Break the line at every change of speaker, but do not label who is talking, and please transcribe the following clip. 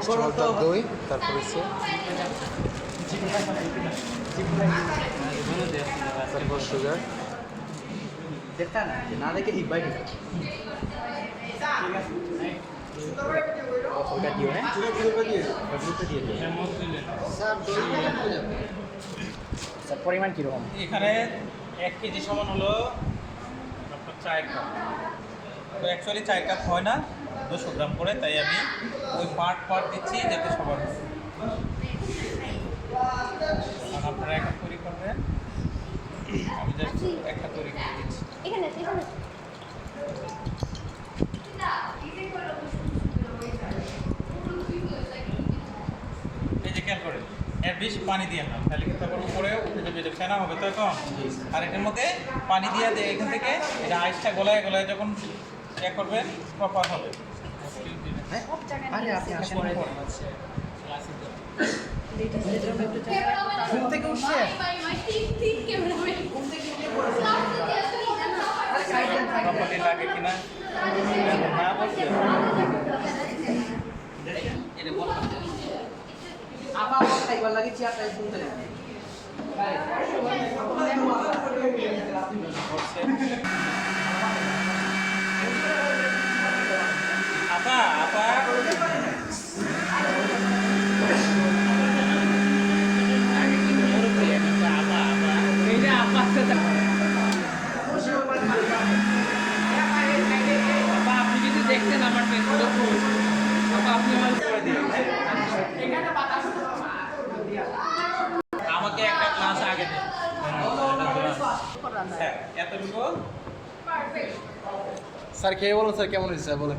স্টলটা দই তারপর হচ্ছে তারপর সুগার।
দেখতা না দেখে হ্যাঁ পরিমাণ কীরকম?
এখানে এক কেজি সমান হলো আপনার চার কাপ। তো অ্যাকচুয়ালি চার কাপ হয় না দুশো গ্রাম করে তাই আমি ওই পার্ট পার্ট দিচ্ছি যাতে সবার আপনারা একটা তৈরি করবেন। আমি জাস্ট একটা তৈরি করে দিচ্ছি। এই যে খেয়াল করেন এর বেশি পানি দিয়ে না। তাহলে কিন্তু আবার উপরে উঠে ফেনা হবে তো এখন। আর এটার মধ্যে পানি দিয়ে দিয়ে এখান থেকে এটা আইসটা গলায় গলায় যখন ইয়ে করবেন প্রপার হবে
আরে আপনি আসেন পরে
ঘুম
থেকে উঠছে?
প্রপারলি লাগে কিনা না বলছে এটা বলবেন
আপা আপা খাইবার শুনতে লাগে
আপা আপা
আপনি যদি দেখতেন আমার ফেসবুকে পোস্ট আপনি আমার
আমাকে একটা ক্লাস আগে দেন এতটুকু
স্যার খেয়ে বলুন স্যার কেমন হয়েছে? বলেন।